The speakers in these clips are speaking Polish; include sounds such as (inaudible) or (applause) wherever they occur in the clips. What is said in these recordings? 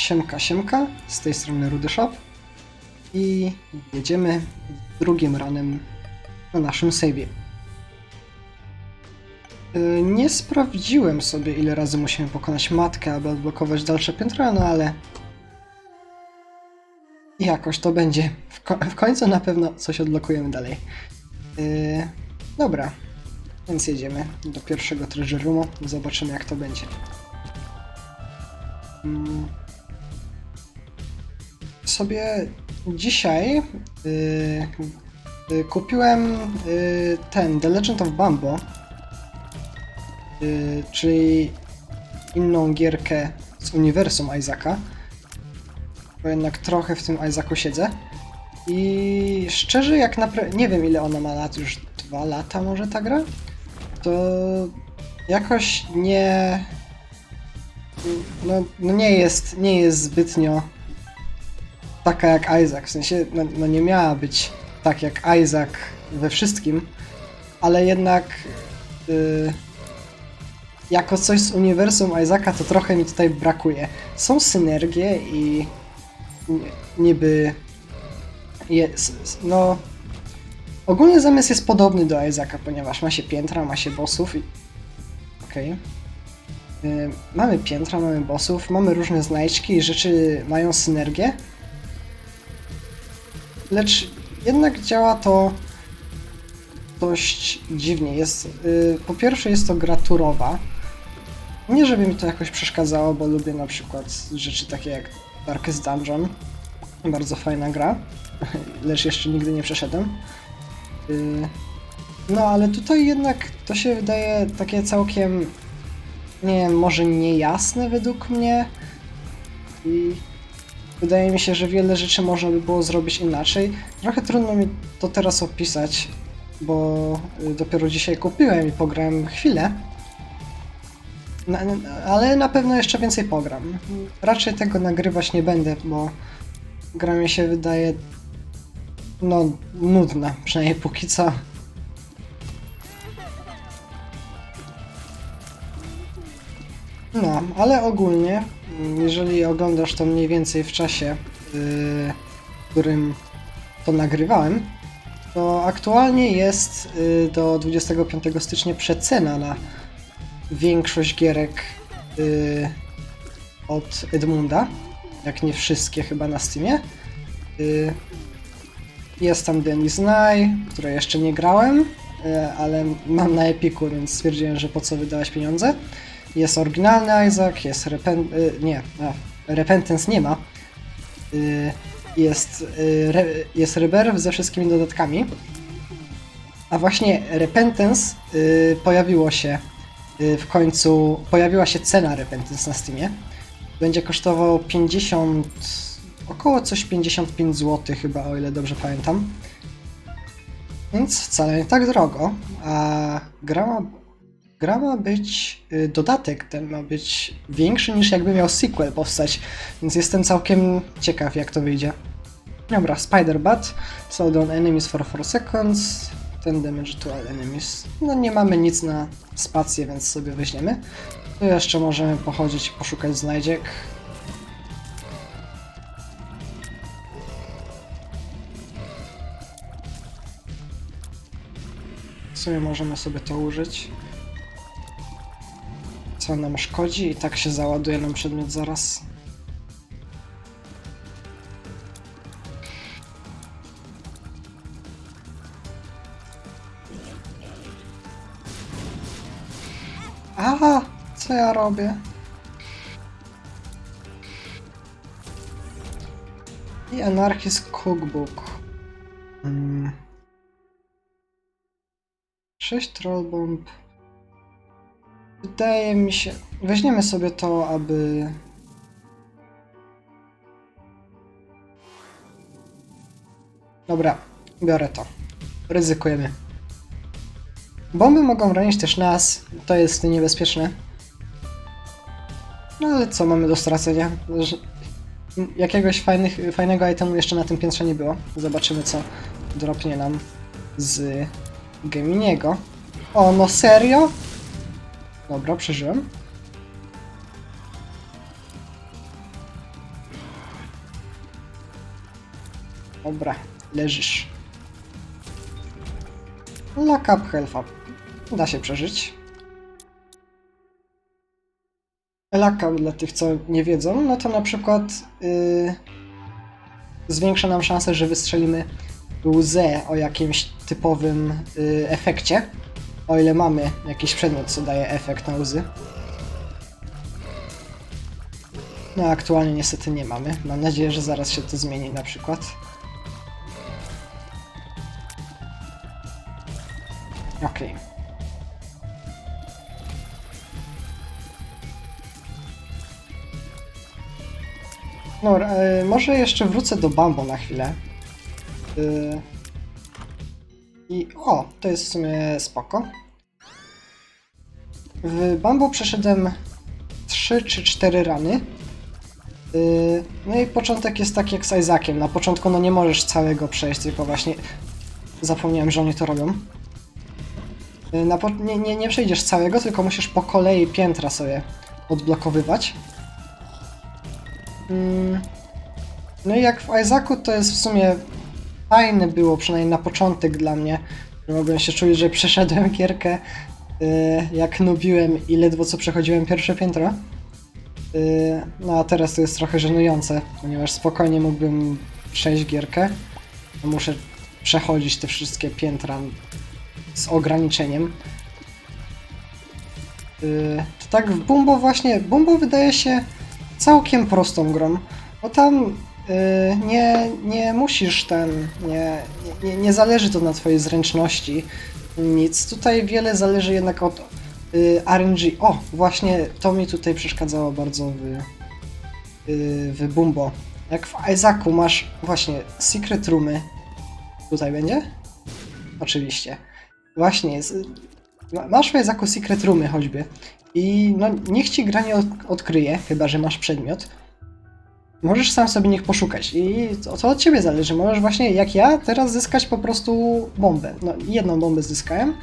Siemka, siemka, z tej strony Rudy Shop i jedziemy drugim ranem na naszym save'ie. Yy, Nie sprawdziłem sobie ile razy musimy pokonać matkę, aby odblokować dalsze piętro, no ale jakoś to będzie. W, ko- w końcu na pewno coś odblokujemy dalej. Yy, dobra, więc jedziemy do pierwszego treasure roomu, zobaczymy jak to będzie. Mm. Sobie dzisiaj y, y, kupiłem y, ten The Legend of Bambo, czyli inną gierkę z uniwersum Isaaca, bo jednak trochę w tym Isaacu siedzę. I szczerze, jak naprawdę nie wiem ile ona ma lat, już dwa lata może ta gra, to jakoś nie no, no nie jest, nie jest zbytnio taka jak Isaac. W sensie, no, no nie miała być tak jak Isaac we wszystkim, ale jednak y, jako coś z uniwersum Isaaca to trochę mi tutaj brakuje. Są synergie i ni- niby jest, no ogólny zamysł jest podobny do Isaaca, ponieważ ma się piętra, ma się bossów i okej. Y, Mamy piętra, mamy bossów, mamy różne znajdźki i rzeczy mają synergię. Lecz jednak działa to dość dziwnie. Jest, y, po pierwsze jest to gra turowa. Nie żeby mi to jakoś przeszkadzało, bo lubię na przykład rzeczy takie jak Darkest Dungeon. Bardzo fajna gra, (laughs) lecz jeszcze nigdy nie przeszedłem. Y, No ale tutaj jednak to się wydaje takie całkiem nie wiem, może niejasne według mnie. I wydaje mi się, że wiele rzeczy można by było zrobić inaczej. Trochę trudno mi to teraz opisać, bo y, dopiero dzisiaj kupiłem i pograłem chwilę. Na, ale na pewno jeszcze więcej pogram. Raczej tego nagrywać nie będę, bo gra mi się wydaje no nudna, przynajmniej póki co. No, ale ogólnie, jeżeli oglądasz to mniej więcej w czasie, yy, w którym to nagrywałem, to aktualnie jest yy, do 25 stycznia przecena na większość gierek yy, od Edmunda, jak nie wszystkie chyba na Steamie. Jest tam Denis Nye, które jeszcze nie grałem, ale mam na Epiku, więc stwierdziłem, że po co wydawać pieniądze. Jest oryginalny Isaac, jest Repent... y, nie, a, Repentance nie ma. Y, jest, y, jest Rebirth ze wszystkimi dodatkami. A właśnie Repentance pojawiło się w końcu, pojawiła się cena Repentance na Steamie. Będzie kosztował 50, około coś 55 zł chyba, o ile dobrze pamiętam. Więc wcale nie tak drogo, a gra ma Gra ma być, y, dodatek ten ma być większy niż jakby miał sequel powstać, więc jestem całkiem ciekaw jak to wyjdzie. Dobra, Spider-Bat, slow down enemies for 4 seconds, ten damage to all enemies. No nie mamy nic na spację, więc sobie weźmiemy. Tu jeszcze możemy pochodzić i poszukać znajdziek. W sumie możemy sobie to użyć co nam szkodzi i tak się załaduje nam przedmiot zaraz. Aha, co ja robię? I Anarchist Cookbook. Hmm. 6 trollbomb. Wydaje mi się. Weźmiemy sobie to, aby. Dobra, biorę to. Ryzykujemy. Bomby mogą ranić też nas, to jest niebezpieczne. No ale co mamy do stracenia? Jakiegoś fajnych, fajnego itemu jeszcze na tym piętrze nie było. Zobaczymy co dropnie nam z Geminiego. O, no serio? Dobra, przeżyłem. Dobra, leżysz. Lock up health'a. Da się przeżyć. Lock up dla tych, co nie wiedzą, no to na przykład yy, zwiększa nam szansę, że wystrzelimy łzę o jakimś typowym yy, efekcie. O ile mamy jakiś przedmiot, co daje efekt na łzy. No aktualnie niestety nie mamy. Mam nadzieję, że zaraz się to zmieni na przykład. Okej. Dobra, e, może jeszcze wrócę do Bambo na chwilę. Y, I o, to jest w sumie spoko. W Bambo przeszedłem 3 czy 4 rany. Y, No i początek jest tak jak z Isaakiem. Na początku no nie możesz całego przejść, tylko właśnie zapomniałem, że oni to robią. Y, nie, nie, nie przejdziesz całego, tylko musisz po kolei piętra sobie odblokowywać. Mm. No i jak w Isaacu to jest w sumie fajne było, przynajmniej na początek dla mnie, że mogłem się czuć, że przeszedłem gierkę y, jak nubiłem i ledwo co przechodziłem pierwsze piętro. Y, No a teraz to jest trochę żenujące, ponieważ spokojnie mógłbym przejść gierkę. No Muszę przechodzić te wszystkie piętra z ograniczeniem. Y, To tak w Bumbo właśnie, Bumbo wydaje się całkiem prostą grą, bo tam nie, nie musisz ten, nie, nie, nie zależy to na twojej zręczności, nic. Tutaj wiele zależy jednak od y, RNG. O, właśnie to mi tutaj przeszkadzało bardzo w, y, w Bumbo. Jak w Isaacu masz właśnie secret roomy. Tutaj będzie? Oczywiście. Właśnie jest. ma- Masz w Isaacu secret roomy choćby. I no niech ci gra nie od, odkryje, chyba że masz przedmiot. Możesz sam sobie niech poszukać i to, od ciebie zależy. Możesz właśnie jak ja teraz zyskać po prostu bombę. No jedną bombę zyskałem.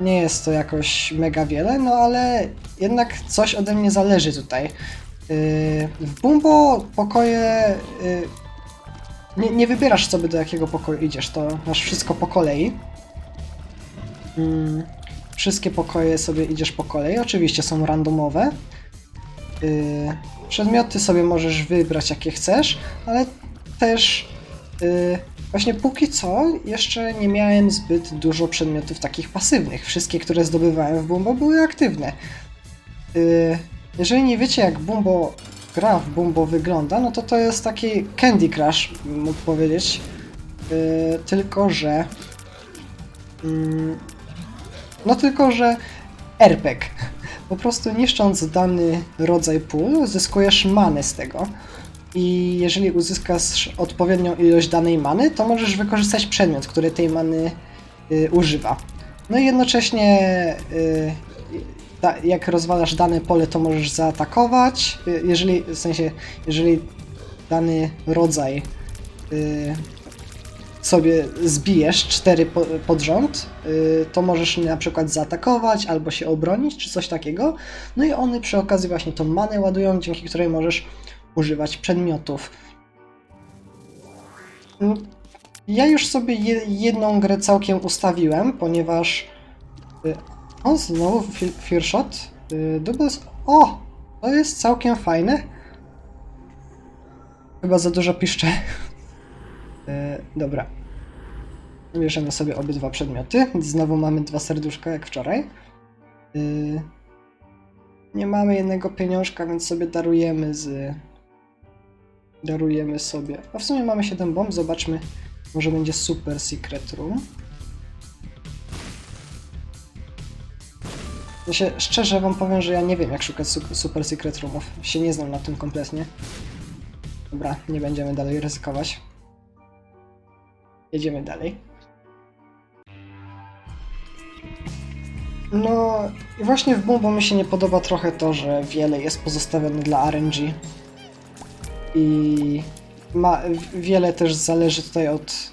Nie jest to jakoś mega wiele, no ale jednak coś ode mnie zależy tutaj. Yy, w Bumbo pokoje. Yy, nie, nie wybierasz sobie do jakiego pokoju idziesz, to masz wszystko po kolei. Mm, wszystkie pokoje sobie idziesz po kolei. Oczywiście są randomowe. Yy, przedmioty sobie możesz wybrać jakie chcesz, ale też yy, właśnie póki co jeszcze nie miałem zbyt dużo przedmiotów takich pasywnych. Wszystkie, które zdobywałem w Bumbo były aktywne. Yy, jeżeli nie wiecie jak Bumbo gra w Bumbo wygląda, no to to jest taki Candy Crush, mógł powiedzieć. Tylko, że mm, no tylko, że RPG. Po prostu niszcząc dany rodzaj pól, zyskujesz manę z tego. I jeżeli uzyskasz odpowiednią ilość danej many, to możesz wykorzystać przedmiot, który tej many y, używa. No i jednocześnie, y, jak rozwalasz dane pole, to możesz zaatakować. Y, jeżeli, w sensie, jeżeli dany rodzaj y, sobie zbijesz cztery po, pod rząd, y, to możesz na przykład zaatakować albo się obronić, czy coś takiego. No i one przy okazji właśnie tą manę ładują, dzięki której możesz używać przedmiotów. Mm, Ja już sobie je, jedną grę całkiem ustawiłem, ponieważ... y, O, znowu fi- Fear Shot. y, Doubles... O! To jest całkiem fajne. Chyba za dużo piszczę. (laughs) E, dobra. Bierzemy sobie obydwa przedmioty. Znowu mamy dwa serduszka jak wczoraj. E, nie mamy jednego pieniążka, więc sobie darujemy z. Darujemy sobie. A w sumie mamy 7 bomb. Zobaczmy. Może będzie super secret room. Ja się szczerze wam powiem, że ja nie wiem jak szukać su- super secret roomów. Się nie znam na tym kompletnie. Dobra, nie będziemy dalej ryzykować. Jedziemy dalej. No i właśnie w Bumbo mi się nie podoba trochę to, że wiele jest pozostawione dla RNG. I ma, wiele też zależy tutaj od...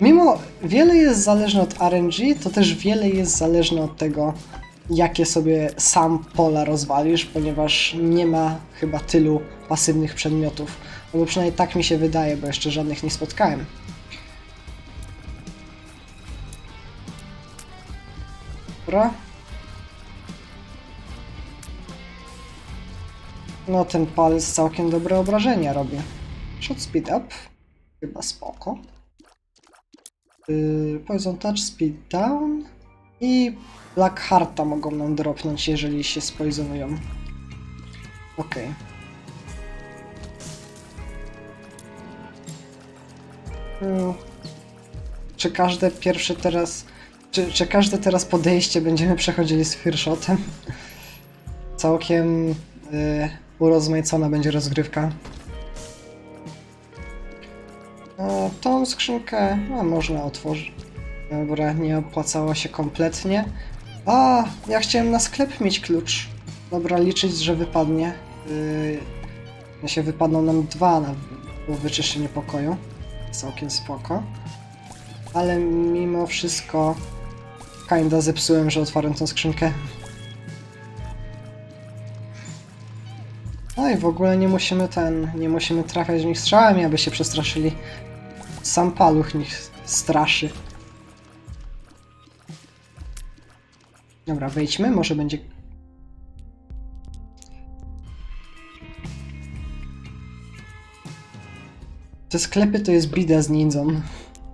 Mimo wiele jest zależne od RNG, to też wiele jest zależne od tego, jakie sobie sam pola rozwalisz, ponieważ nie ma chyba tylu pasywnych przedmiotów. Albo przynajmniej tak mi się wydaje, bo jeszcze żadnych nie spotkałem. Dobra. No ten palec całkiem dobre obrażenia robi. Shot speed up. Chyba spoko. Yy, poison touch, speed down. I Black Hearta mogą nam dropnąć, jeżeli się spoizonują. Okej. Mm. Czy każde pierwsze teraz... Czy, czy każde teraz podejście będziemy przechodzili z Fearshotem? Całkiem y, urozmaicona będzie rozgrywka. E, tą skrzynkę no, można otworzyć. Dobra, nie opłacało się kompletnie. A, ja chciałem na sklep mieć klucz. Dobra, liczyć, że wypadnie. Yy, się wypadną nam dwa na po wyczyszczeniu pokoju. Całkiem spoko. Ale mimo wszystko kinda zepsułem, że otwarłem tą skrzynkę. No i w ogóle nie musimy ten, nie musimy trafiać w nich strzałami, aby się przestraszyli. Sam paluch nich straszy. Dobra, wejdźmy, może będzie... Te sklepy to jest bida z nindzą.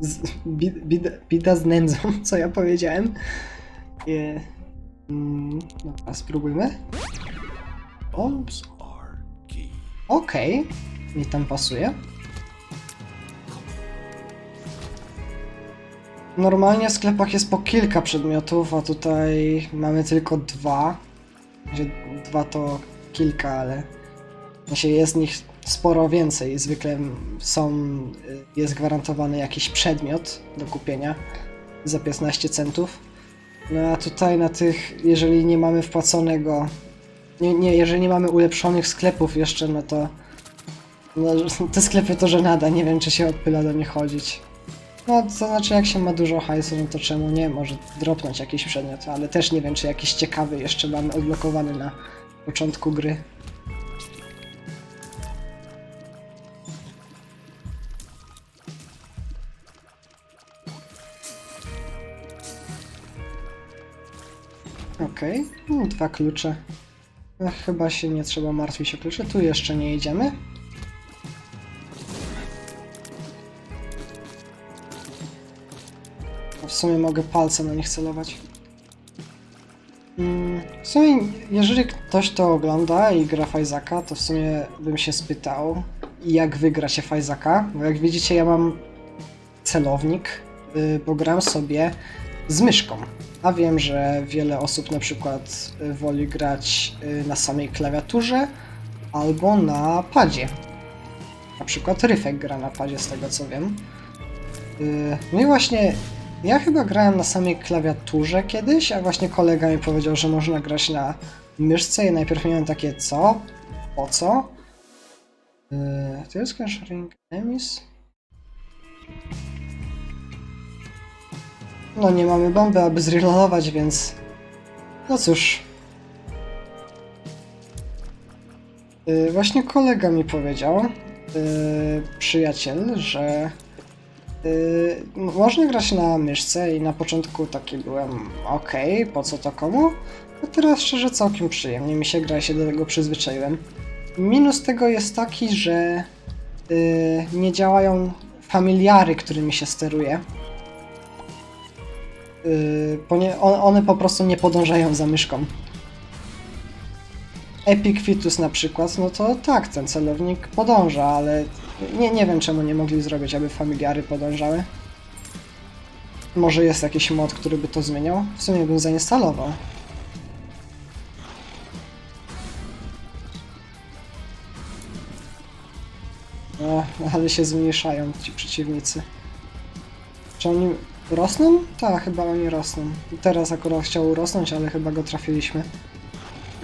Z, bid, bida, bida z nędzą, (laughs) co ja powiedziałem. Nie. Mm, dobra, spróbujmy. Ops. Okej, mi tam pasuje. Normalnie w sklepach jest po kilka przedmiotów, a tutaj mamy tylko dwa. Gdzie dwa to kilka, ale się jest nich sporo więcej. Zwykle są, jest gwarantowany jakiś przedmiot do kupienia za 15 centów. No a tutaj na tych, jeżeli nie mamy wpłaconego, nie, nie, jeżeli nie mamy ulepszonych sklepów jeszcze, no to no, te sklepy to żenada, nie wiem czy się odpyla do nich chodzić. No, to znaczy jak się ma dużo hajsu, no to czemu nie? Może dropnąć jakiś przedmiot, ale też nie wiem, czy jakiś ciekawy jeszcze mamy odblokowany na początku gry. Okej, no, dwa klucze. No, chyba się nie trzeba martwić o klucze, tu jeszcze nie jedziemy. W sumie mogę palcem na nich celować. Mm, W sumie, jeżeli ktoś to ogląda i gra Fajzaka, to w sumie bym się spytał, jak wygra się Fajzaka. Bo jak widzicie, ja mam celownik, y, bo gram sobie z myszką. A wiem, że wiele osób na przykład y, woli grać y, na samej klawiaturze albo na padzie. Na przykład Ryfek gra na padzie, z tego co wiem. Y, No i właśnie ja chyba grałem na samej klawiaturze kiedyś, a właśnie kolega mi powiedział, że można grać na myszce i najpierw miałem takie co? Po co? To jest ring enemies? No nie mamy bomby, aby zreloadować, więc... No cóż. Yy, właśnie kolega mi powiedział, yy, przyjaciel, że Yy, można grać na myszce i na początku taki byłem ok, po co to komu? A teraz szczerze całkiem przyjemnie mi się gra, ja się do tego przyzwyczaiłem. Minus tego jest taki, że yy, nie działają familiary, którymi się steruje. On- one po prostu nie podążają za myszką. Epic Fitus na przykład, no to tak, ten celownik podąża, ale nie, nie wiem czemu nie mogli zrobić, aby familiary podążały. Może jest jakiś mod, który by to zmieniał? W sumie bym zainstalował. O, ale się zmniejszają ci przeciwnicy. Czy oni rosną? Tak, chyba oni rosną. Teraz akurat chciał rosnąć, ale chyba go trafiliśmy.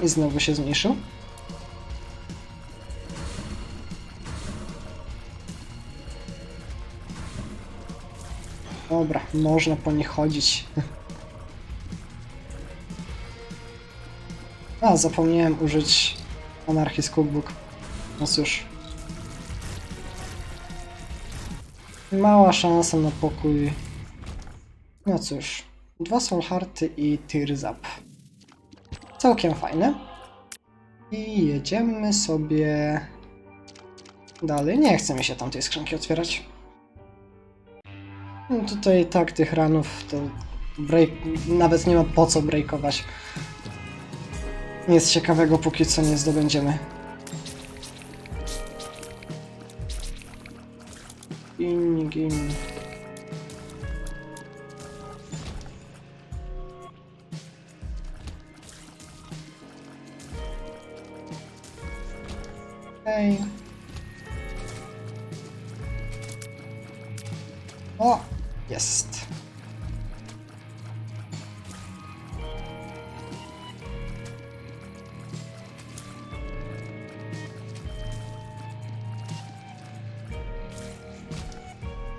I znowu się zmniejszył. Dobra, można po nich chodzić. (laughs) A, zapomniałem użyć Anarchist Cookbook. No cóż. Mała szansa na pokój. No cóż. Dwa Soulhearty i Up. Całkiem fajne. I jedziemy sobie dalej. Nie chce mi się tamtej skrzynki otwierać. No tutaj tak tych ranów to break... nawet nie ma po co breakować. Nic ciekawego póki co nie zdobędziemy. Gin, gin. Hej. O! Jest.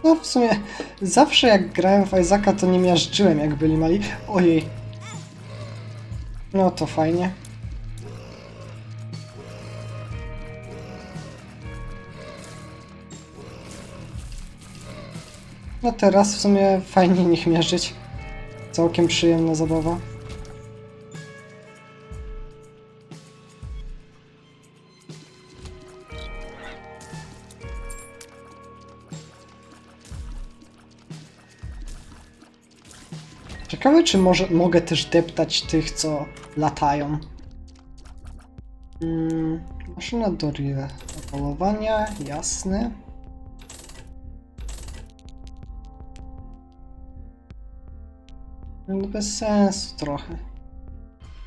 No w sumie zawsze jak grałem w Isaaca to nie miażdżyłem jak byli mali. Ojej. No to fajnie. No teraz w sumie fajnie nich mierzyć. Całkiem przyjemna zabawa. Ciekawe, czy może mogę też deptać tych, co latają. Mm, maszyna do polowania, jasne. Bez sensu trochę.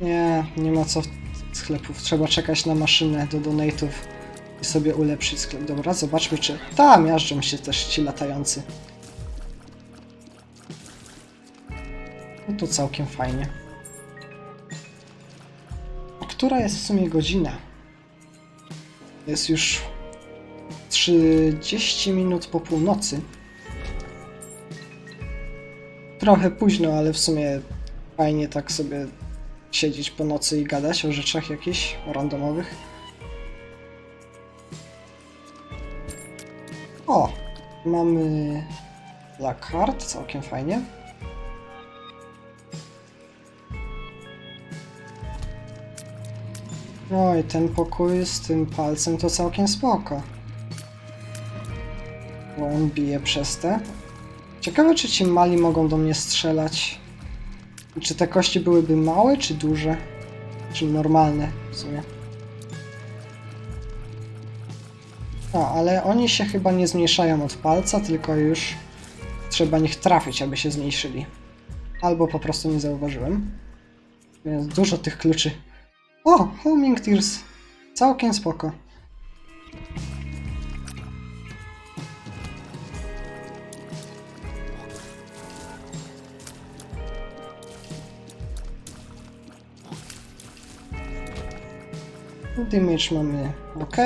Nie, nie ma co sklepów. Trzeba czekać na maszynę do donate'ów i sobie ulepszyć sklep. Dobra, zobaczmy czy... Tam miażdżą się też ci latający. No to całkiem fajnie. A która jest w sumie godzina? Jest już 30 minut po północy. Trochę późno, ale w sumie fajnie tak sobie siedzieć po nocy i gadać o rzeczach jakichś randomowych. O! Mamy Black Heart, całkiem fajnie. Oj, ten pokój z tym palcem to całkiem spoko. Bo on bije przez te. Ciekawe, czy ci mali mogą do mnie strzelać. Czy te kości byłyby małe, czy duże? Czy normalne w sumie? A, ale oni się chyba nie zmniejszają od palca, tylko już trzeba nich trafić, aby się zmniejszyli. Albo po prostu nie zauważyłem. Więc dużo tych kluczy. O, Homing Tears. Całkiem spoko. Damage mamy ok.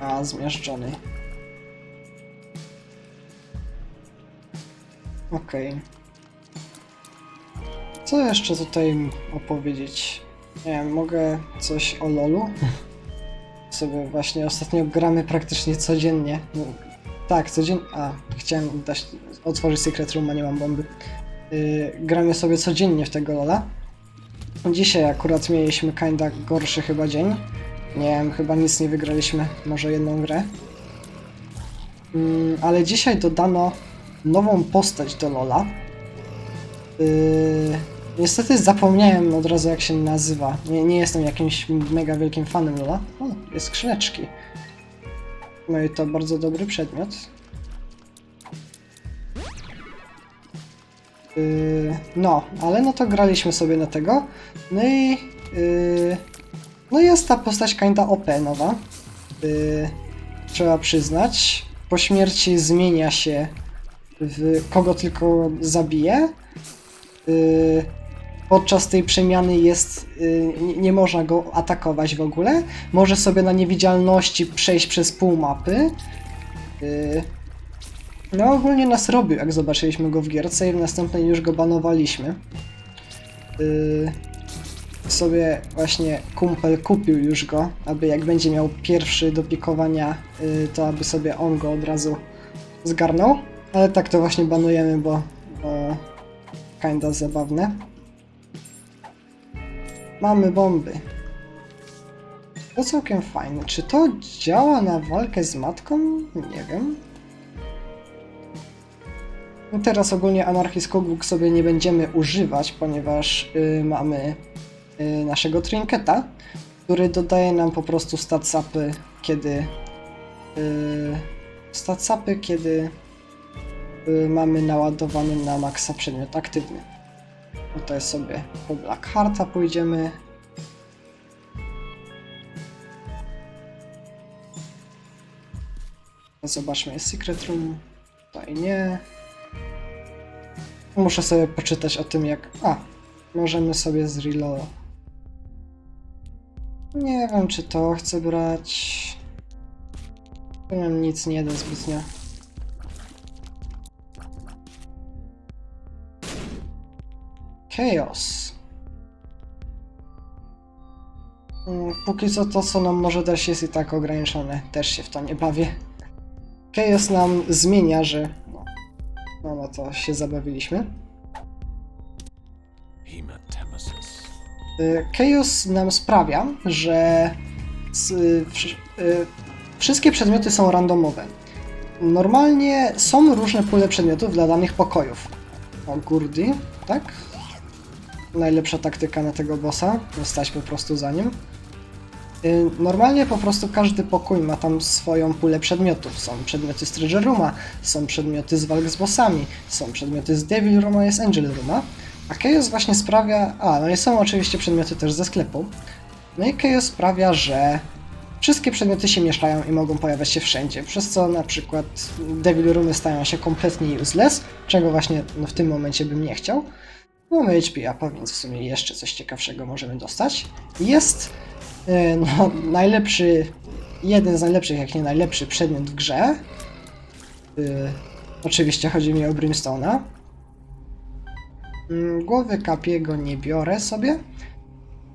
A, zmiażdżony. Okej. Co jeszcze tutaj opowiedzieć? Nie wiem, mogę coś o LoLu? (laughs) Sobie właśnie ostatnio gramy praktycznie codziennie. No, tak, codziennie. A, chciałem dać, otworzyć Secret Room, a nie mam bomby. Yy, gramy sobie codziennie w tego LoLa. Dzisiaj akurat mieliśmy kinda gorszy chyba dzień. Nie wiem, chyba nic nie wygraliśmy, może jedną grę. Mm, ale dzisiaj dodano nową postać do Lola. Yy, niestety zapomniałem od razu jak się nazywa. Nie, nie jestem jakimś mega wielkim fanem Lola. O, jest skrzyneczki. No i to bardzo dobry przedmiot. Yy, no, ale no to graliśmy sobie na tego. No i yy, no jest ta postać kinda OP nowa. Yy, trzeba przyznać. Po śmierci zmienia się w kogo tylko zabije. Yy, podczas tej przemiany jest. Yy, nie, nie można go atakować w ogóle. Może sobie na niewidzialności przejść przez pół mapy. Yy, No ogólnie nas robił, jak zobaczyliśmy go w gierce i w następnej już go banowaliśmy. Yy, sobie właśnie kumpel kupił już go, aby jak będzie miał pierwszy do pikowania, to aby sobie on go od razu zgarnął. Ale tak to właśnie banujemy, bo, bo kinda zabawne. Mamy bomby. To całkiem fajne. Czy to działa na walkę z matką? Nie wiem. No teraz ogólnie Anarchist Cookbook sobie nie będziemy używać, ponieważ y, mamy y, naszego trinketa, który dodaje nam po prostu statsapy, kiedy y, statsapy, kiedy y, mamy naładowany na maksa przedmiot aktywny. Tutaj sobie po Blackhearta pójdziemy. Zobaczmy, Secret Room. Tutaj nie. Muszę sobie poczytać o tym, jak. A, możemy sobie z reload. Nie wiem, czy to chcę brać. To nam nic nie da zbytnio. Chaos. Mm, Póki co to, co nam może dać, jest i tak ograniczone. Też się w to nie bawię. Chaos nam zmienia, że. No, no, no to się zabawiliśmy. Y, Chaos nam sprawia, że y, y, wszystkie przedmioty są randomowe. Normalnie są różne pule przedmiotów dla danych pokojów. O, Gurdy, tak? Najlepsza taktyka na tego bossa, stać po prostu za nim. Y, Normalnie po prostu każdy pokój ma tam swoją pulę przedmiotów. Są przedmioty z Treasure Rooma, są przedmioty z walk z bossami, są przedmioty z Devil Rooma, jest Angel Rooma. A Chaos właśnie sprawia... A, no i są oczywiście przedmioty też ze sklepu. No i Chaos sprawia, że wszystkie przedmioty się mieszają i mogą pojawiać się wszędzie, przez co na przykład Devil Roomy stają się kompletnie useless, czego właśnie no, w tym momencie bym nie chciał. Mamy HP upa, więc w sumie jeszcze coś ciekawszego możemy dostać. Jest e, no, najlepszy, jeden z najlepszych, jak nie najlepszy przedmiot w grze. Y, oczywiście chodzi mi o Brimstone'a. Mm, Głowy Kapiego nie biorę sobie.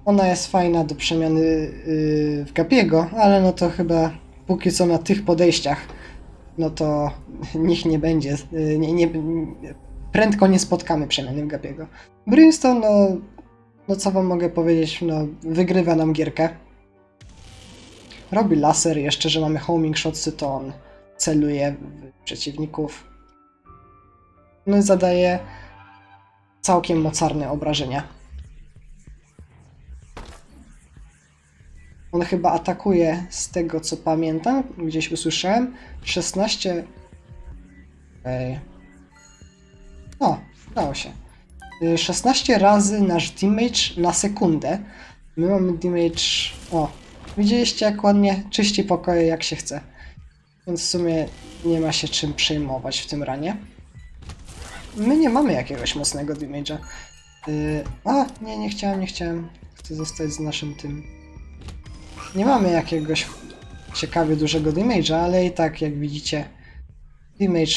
Ona jest fajna do przemiany yy, w Gapiego, ale no to chyba póki co na tych podejściach, no to (laughs) niech nie będzie. Yy, nie, nie, prędko nie spotkamy przemiany w Gapiego. Brimstone, no, no co wam mogę powiedzieć, no wygrywa nam gierkę. Robi laser, jeszcze, że mamy homing shotsy, to on celuje w przeciwników. No i zadaje całkiem mocarne obrażenia. On chyba atakuje, z tego co pamiętam, gdzieś usłyszałem, 16... Ej. O, udało się. Y, 16 razy nasz damage na sekundę. My mamy damage... O, widzieliście jak ładnie czyści pokoje jak się chce. Więc w sumie nie ma się czym przejmować w tym ranie. My nie mamy jakiegoś mocnego damage'a. Yy, a, nie, nie chciałem, nie chciałem. Chcę zostać z naszym tym. Nie mamy jakiegoś ciekawie dużego damage'a, ale i tak, jak widzicie, damage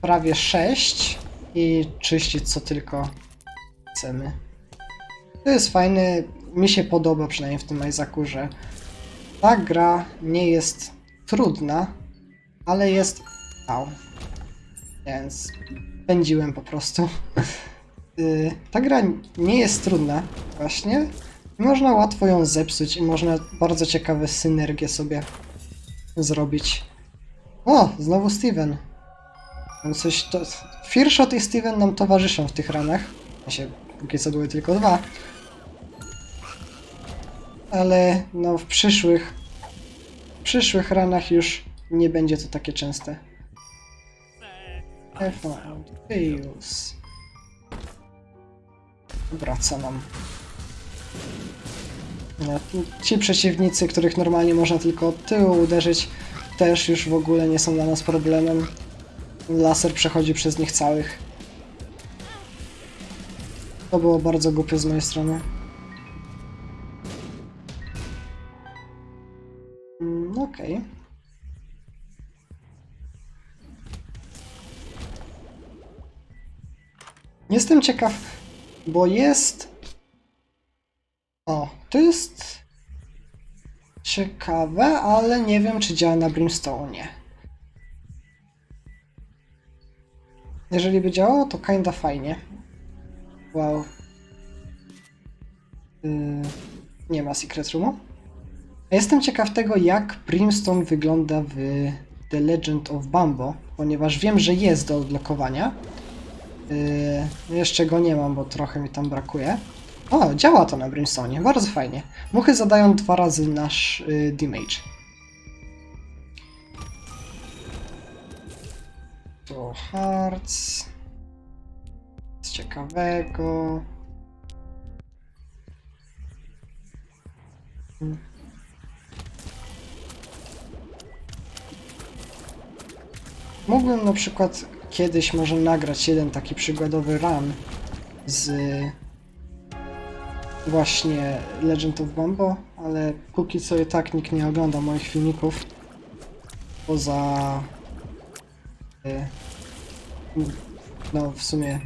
prawie 6 i czyścić co tylko chcemy. To jest fajne, mi się podoba przynajmniej w tym Isaacu, że ta gra nie jest trudna, ale jest... Au. Więc pędziłem po prostu. (laughs) Y, Ta gra nie jest trudna, właśnie. Można łatwo ją zepsuć i można bardzo ciekawe synergie sobie zrobić. O, znowu Steven. Coś to... Firshot i Steven nam towarzyszą w tych ranach. Się póki co były tylko dwa. Ale no w przyszłych... W przyszłych ranach już nie będzie to takie częste. Chaos. Wraca nam. No, ci przeciwnicy, których normalnie można tylko od tyłu uderzyć, też już w ogóle nie są dla nas problemem laser przechodzi przez nich całych. To było bardzo głupie z mojej strony. Mm, Okej. Jestem ciekaw, bo jest... O, to jest... Ciekawe, ale nie wiem, czy działa na Brimstone. Jeżeli by działało, to kinda fajnie. Wow. Yy, nie ma Secret Roomu. Jestem ciekaw tego, jak Brimstone wygląda w The Legend of Bambo, ponieważ wiem, że jest do odblokowania. Yy, jeszcze go nie mam, bo trochę mi tam brakuje. O, działa to na Brimstone, bardzo fajnie. Muchy zadają dwa razy nasz yy, damage. Hearts. Z ciekawego. Mógłbym na przykład kiedyś może nagrać jeden taki przykładowy run z właśnie Legend of Bambo, ale póki co i tak nikt nie ogląda moich filmików poza y, no w sumie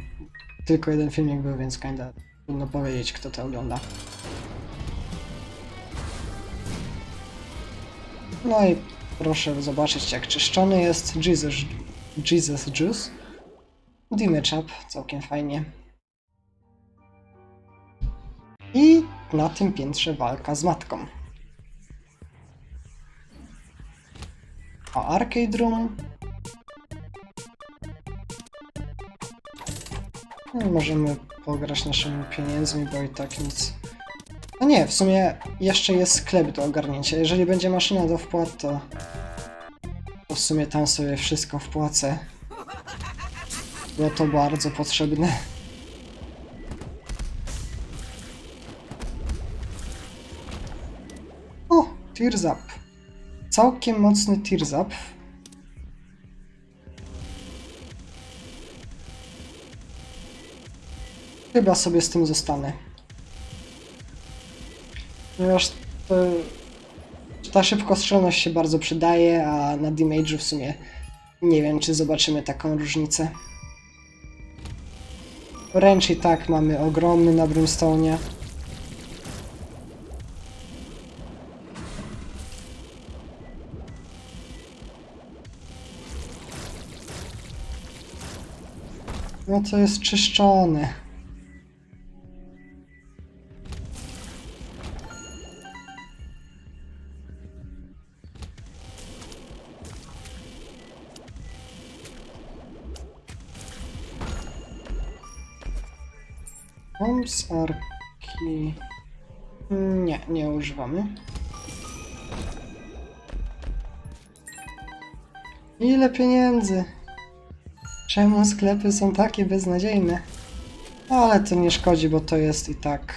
tylko jeden filmik był, więc kinda trudno powiedzieć kto to ogląda. No i proszę zobaczyć jak czyszczony jest Jesus, Jesus Juice. Damage up, całkiem fajnie. I na tym piętrze walka z matką. A Arcade Room. No, możemy pograć naszymi pieniędzmi, bo i tak nic. No nie, w sumie jeszcze jest sklep do ogarnięcia. Jeżeli będzie maszyna do wpłat, to, to w sumie tam sobie wszystko wpłacę. Było to bardzo potrzebne. O, Tears Up. Całkiem mocny Tears Up. Chyba sobie z tym zostanę. Ponieważ to, ta szybkostrzelność się bardzo przydaje, a na damage'u w sumie nie wiem, czy zobaczymy taką różnicę. Wręcz i tak mamy ogromny na Brimstone. No to jest czyszczone. Bombs arki... Nie, nie używamy. Ile pieniędzy? Czemu sklepy są takie beznadziejne? Ale to nie szkodzi, bo to jest i tak...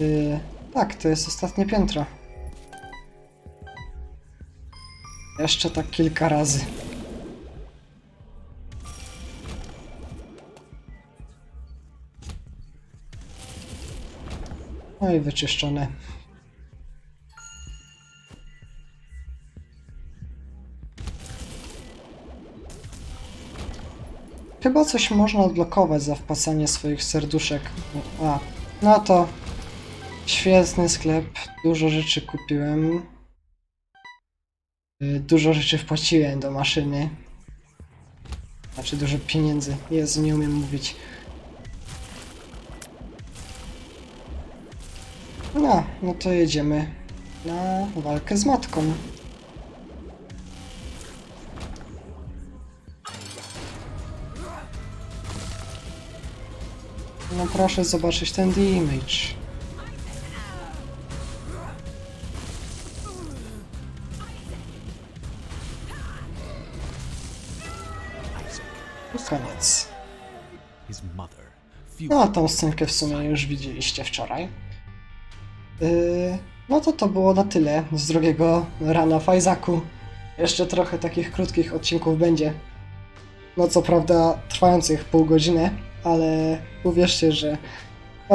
Yy, tak, to jest ostatnie piętro. Jeszcze tak kilka razy. I wyczyszczone. Chyba coś można odblokować za wpłacanie swoich serduszek. A, no to świetny sklep. Dużo rzeczy kupiłem. Y, Dużo rzeczy wpłaciłem do maszyny. Znaczy dużo pieniędzy. Jezu, nie umiem mówić. No, no to jedziemy na walkę z matką. No proszę zobaczyć ten damage. Koniec. No, a tą scenkę w sumie już widzieliście wczoraj. Yy, no to to było na tyle z drugiego rana Isaacu. Jeszcze trochę takich krótkich odcinków będzie. No co prawda trwających pół godziny, ale uwierzcie, że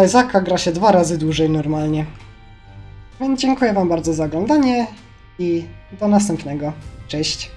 Isaaca gra się dwa razy dłużej normalnie. Więc dziękuję wam bardzo za oglądanie i do następnego. Cześć!